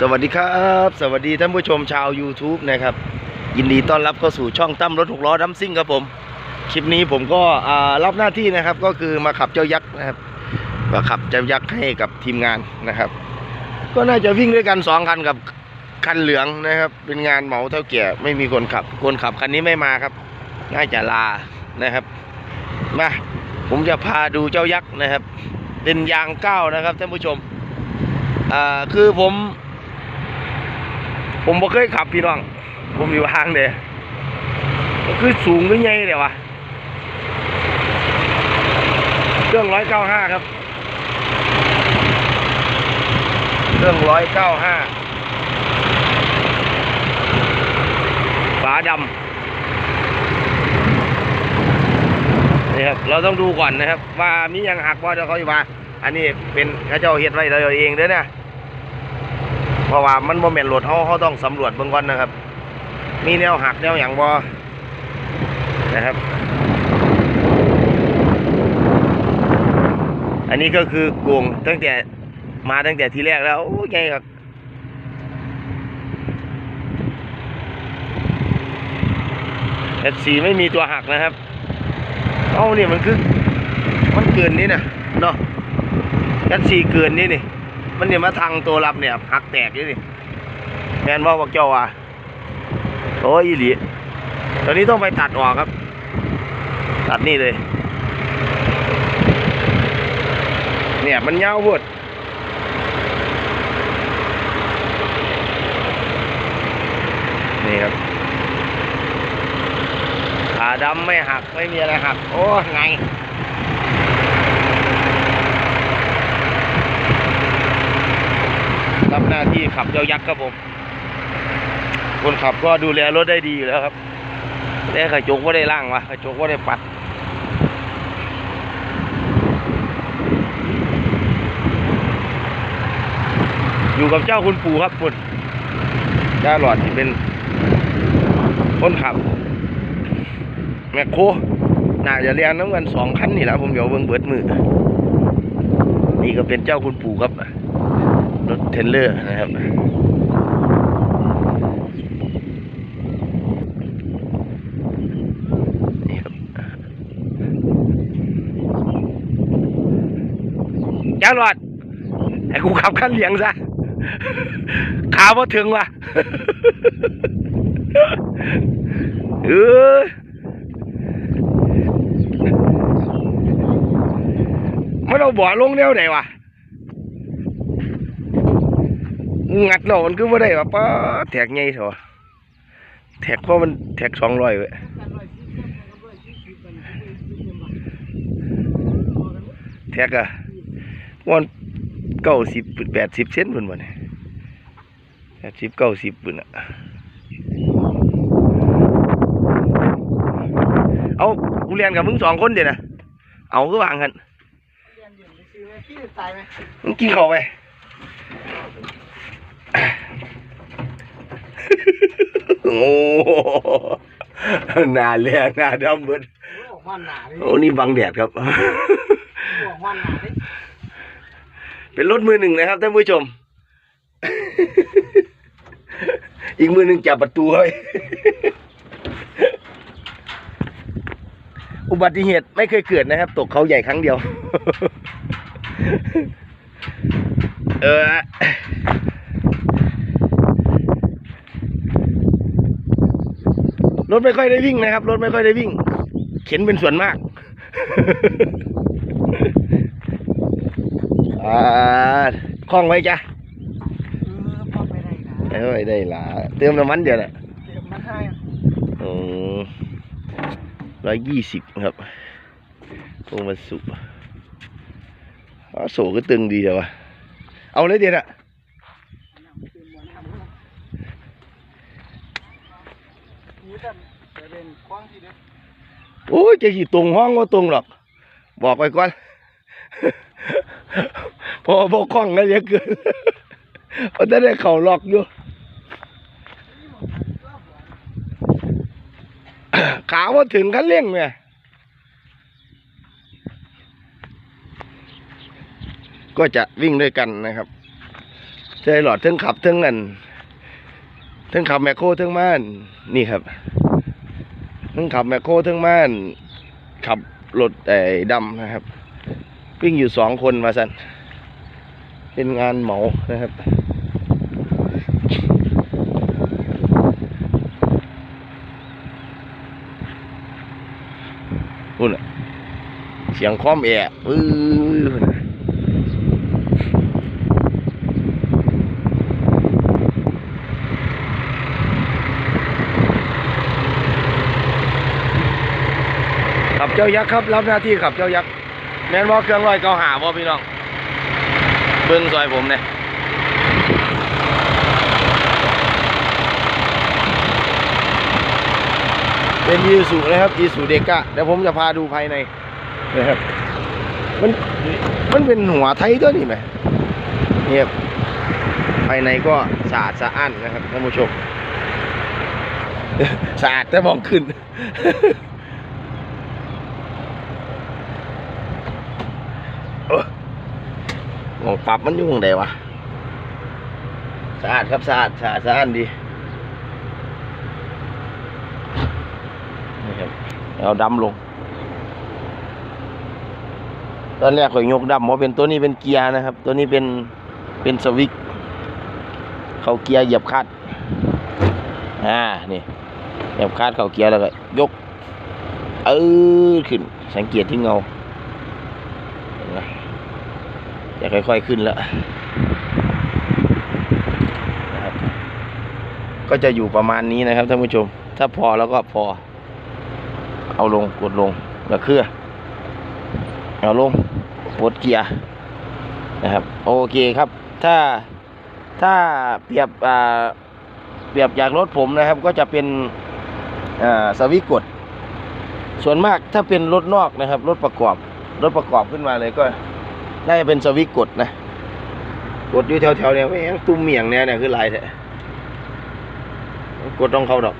สวัสดีครับ สวัสดีท่านผู้ชมชาว YouTube นะครับ ยินดีต้อนรับเข้าสู่ช่องตั้มรถหกล้อดัมซิ่งครับผม คลิปนี้ผมก็รับหน้าที่นะครับก็คือมาขับเจ้ายักษ์นะครับมาขับเจ้ายักษ์ให้กับทีมงานนะครับ ก็น่าจะวิ่งด้วยกันสองคันกับคันเหลืองนะครับ เป็นงานเหมาเท่าแก่ไม่มีคนขับ คนขับคันนี้ไม่มาครับ น่าจะลานะครับมาผมจะพาดูเจ้ายักษ์นะครับ เป็นยางเก้านะครับท่านผู้ชมอ่าคือผม ผมบ่เคยขับพี่น้อง ผมอยู่ห่างเด้มันคือสูงหรือไงเดี๋ยววะเครื่องร้อยเก้าห้าครับ เครื่องร้อยเก้าห้าฝาดำนี่ครับ เราต้องดูก่อนนะครับ ว่ามียังหักบ่เดี๋ยวเขาจะมา อันนี้เป็นเขาเจ้าเฮ็ดไว้เราเองเด้อเนี่ย เพราะว่ามันโมเมนต์รถเขาเขาต้องสำรวจเบื้องก่อนนะครับ มีแนวหักแนวอย่างบ่นะครับ อันนี้ก็คือโกงตั้งแต่มาตั้งแต่ทีแรกแล้ว โอ้ยไงครับแอดสีไม่มีตัวหักนะครับ เอ้านี่มันคือ มันเกินนี่นะเนาะแอดสีเกินนี่นี่ มันเนี่ยมาทางตัวรับเนี่ยหักแตกอยู่นี่แมนว่าพวกเจ้าว่าโอ้ยอีหลีตอนนี้ต้องไปตัดออกครับ ตัดนี่เลย เนี่ยมันยาวเวิดนี่ครับขาดำไม่หักไม่มีอะไรหัก โอ้ไง รับหน้าที่ขับเจ้ายักษ์ครับผม คนขับก็ดูแลรถได้ดีอยู่แล้วครับแต่กระจกว่าได้ล่างวะกระจกว่าได้ปัดอยู่กับเจ้าคุณปู่ครับคุณเจ้าหลอดที่เป็นคนขับ แมคโครน่าจะเรียนน้ำเงินสองคันนี่แหละผมเดี๋ยวเบิ่งเบิดมือนี่ก็เป็นเจ้าคุณปู่ครับ ทรลเลอร์นะครับนี่ครับจ้าหลอดให้กูขับขั้นเลี้ยงซะขาพอถึงว่ะเออมันเอาบ่อลงแนวไหนวะ งัดเรามันคือว่าได้วะป้าแท็กไงเถอะแท็กเพราะมันแท็กสองร้อยเว้ยแท็กอะวันเก้าสิบแปดสิบเซนปุ่นวะเนี่ยแปดสิบเก้าสิบปุ่นอะเอากูเรียนกับมึงสองคนเดี๋ยวนะเอาก็วางกันมึงกินข้าวไป โอ้หน้าแรงหน้าดำเบิดออกวันหนาเลยโอ้นี่บังแดดครับออกวันหนาเลยเป็นรถมือหนึ่งนะครับท่านผู้ชม อีกมือหนึ่งจับประตูไว้อุบัติเหตุไม่เคยเกิดนะครับ ตกเขาใหญ่ครั้งเดียว เออ ร ถไม่ค่อยได้วิ่งนะครับ รถไม่ค่อยได้วิ่ง เข็นเป็นส่วนมากอ่าคล้องไว้จ้ะเออพอไปได้นะเอ้ยได้ละเติมน้ำมันเดี๋ยวนะเดี๋ยวมันให้อืมร้อยยี่สิบครับตรงมาสุอ๋อโสก็ตึงดีเดี๋ยววะเอาเลยเดี๋ยวนะ นี่ท่านจะ เป็นคว้างที่เด็ดโอ้ยจะขี่ตรงห้องก็ตรงหรอก บอกไปก่อน พอพอคล้องแล้วเยอะเกินเพราะได้เข่าล็อกอยู่ขาว่าถึงคันเร่งเนี่ยก็จะวิ่งด้วยกันนะครับใช่หลอดทั้งขับทั้งอันทั้งขับแมคโครทั้งม่านนี่ครับ ทั้งขับแมคโครทั้งม่าน ขับรถไอ้ดำนะครับ วิ่งอยู่สองคนมาสันเป็นงานเหมานะครับนู่นเสียงคอมแอร์อื้อ ขับเจ้ายักษ์ครับรับหน้าที่ขับเจ้ายักษ์แม่นว่าเครื่องร้อยเกาหาบ่พี่น้องเบิ้งซอยผมเนี่ยเป็นอีสุนะครับอีสุเดกะเดี๋ยวผมจะพาดูภายในนะครับมันมันเป็นหัวไทยตัวนี้ไหมเนี่ยภายในก็สะอาดสะอ้านนะครับท่านผู้ชมสะอาดแต่มองขึ้น เอ้อมอง ปรับมันอยู่ตรงไหนวะสะอาดครับสะอาดสะอาดสะอานดีนี่ครับเอาดำลง ตอนแรกข่อยยกดำว่าเป็นตัวนี้เป็นเกียร์นะครับ ตัวนี้เป็นเป็นสวิกเขาเกียร์เหยียบคัดอ่านี่เหยียบคัดเขาเกียร์แล้วก็ยกเออขึ้นสังเกตที่เงาเห็นไหม จะค่อย ๆขึ้นแล้วนะครับ ก็จะอยู่ประมาณนี้นะครับท่านผู้ชม ถ้าพอแล้วก็พอ เอาลงกดลงแล้วเคลื่อเอาลงปลดเกียร์นะครับ โอเคครับ ถ้าถ้าเปรียบอ่าเปรียบจากรถผมนะครับ ก็จะเป็นอ่าสวิกด ส่วนมากถ้าเป็นรถนอกนะครับรถประกอบรถประกอบขึ้นมาเลยก็ น่าจะเป็นสวิตช์กดนะ กดอยู่แถวๆเนี่ยไม่งตุ้มเมียงเนี่ยเนี่ยคือลายแท้กดต้องเข้าดอก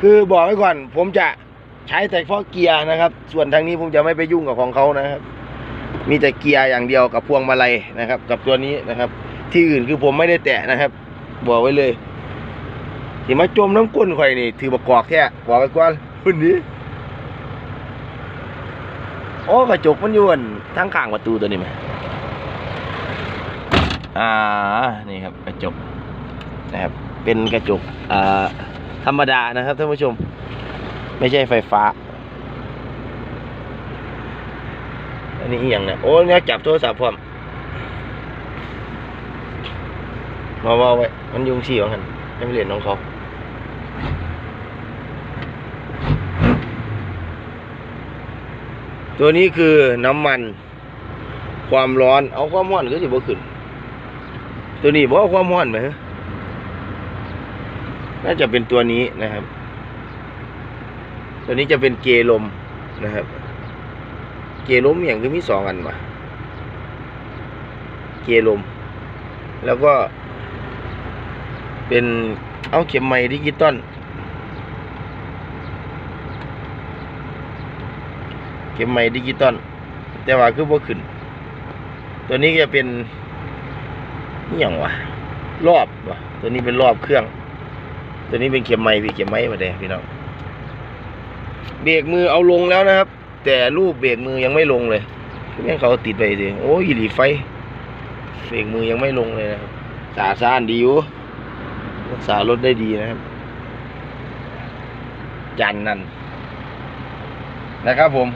คือบอกไว้ก่อน ผมจะใช้แต่เพาะเกียร์นะครับ ส่วนทางนี้ผมจะไม่ไปยุ่งกับของเขานะครับ มีแต่เกียร์อย่างเดียวกับพวงมาลัยนะครับ กับตัวนี้นะครับ ที่อื่นคือผมไม่ได้แตะนะครับ บอกไว้เลยที่มาจมน้ำก้นข่อยนี่ถือประกอบแค่บอกไว้ก่อนคนนี้โอ้กระจกมันยวนทั้งข้างประตูตัวนี้ไหม อ่านี่ครับกระจกนะครับเป็นกระจกอ่าธรรมดานะครับท่านผู้ชม ไม่ใช่ไฟฟ้า อันนี้อีหยังเนี่ยโอ้เนี่ยจับโทรศัพท์พร้อมมาว่าไว้ มันยุงฉี่ของกันไม่ไปเรียนน้องเขาตัวนี้คือน้ำมัน ความร้อนเอาความร้อนก็จะบ่ขึ้น ตัวนี้บอาความร้อนไหมฮะน่าจะเป็นตัวนี้นะครับ ตัวนี้จะเป็นเกลมนะครับ เกลมอย่างคือมีสองอันวะเกลม แล้วก็ เป็นเอาเข็มไม้ดิจิตอลเข็มไม้ดิจิตอลแต่ว่าคือบ่ขึ้น ตัวนี้จะเป็น อหย่างวะรอบวะตัวนี้เป็นรอบเครื่อง ตัวนี้เป็นเข็มไม้พี่เข็มไม้มาแดงพี่น้องเบรกมือเอาลงแล้วนะครับ แต่รูปเบรกมือยังไม่ลงเลยคือแม่งเขาติดไปสิโอ้ยหลีไฟเบรกมือยังไม่ลงเลยนะครับสาสานดีอยู่รักษารถได้ดีนะครับจันนั่นนะครับผม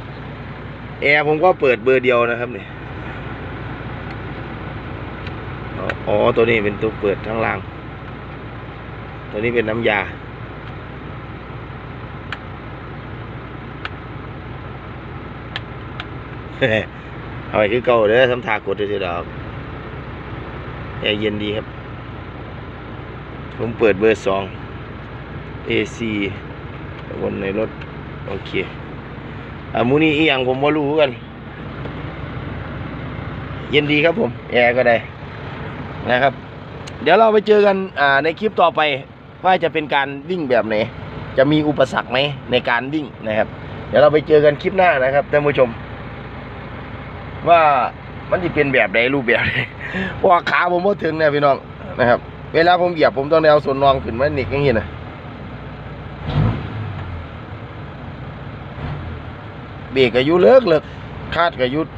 แอร์ผมก็เปิดเบอร์เดียวนะครับเนี่อ๋ อ๋อ ตัวนี้เป็นตัวเปิดข้างล่าง ตัวนี้เป็นน้ำยา เอาไปคือเก่าเด้อทำทากดเฉยๆดอกแอร์เย็นดีครับ ผมเปิดเบอร์สอง AC วนในรถ โอเคอ่ามูนี่อีหยังผมว่ารู้กัน เย็นดีครับผม แอร์ก็ได้ นะครับ เดี๋ยวเราไปเจอกันในคลิปต่อไปว่าจะเป็นการวิ่งแบบไหน จะมีอุปสรรคไหมในการวิ่งนะครับ เดี๋ยวเราไปเจอกันคลิปหน้านะครับท่านผู้ชม ว่ามันจะเป็นแบบใดรูปแบบใดพราะว่าขาผมพอถึงเนี่ยพี่น้องนะครับ เวลาผมเหยียบผมต้องเอาส่วนรองขึ้นมาหนิกอย่างนี้นะเบรกอายุเลิกเลิกคาดกับยุด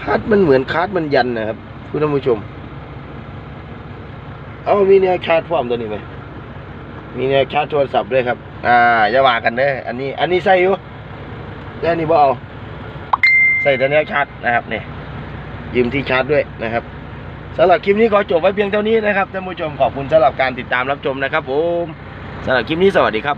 คาดมันเหมือนคาดมันยันนะครับ คุณผู้ชม เอามีแนวชาร์จพร้อมตัวนี้ไหมมีแนวชาร์จโทรศัพท์ด้วยครับ อ่าอย่าว่ากันเด้ออันนี้ อันนี้ใส่อยู่แล้วอันนี้บ่เอา ใส่แต่แนวชาร์จนะครับเนี่ยยืมที่ชาร์จด้วยนะครับสำหรับคลิปนี้ขอจบไว้เพียงเท่านี้นะครับท่านผู้ชมขอบคุณสำหรับการติดตามรับชมนะครับผมสำหรับคลิปนี้สวัสดีครับ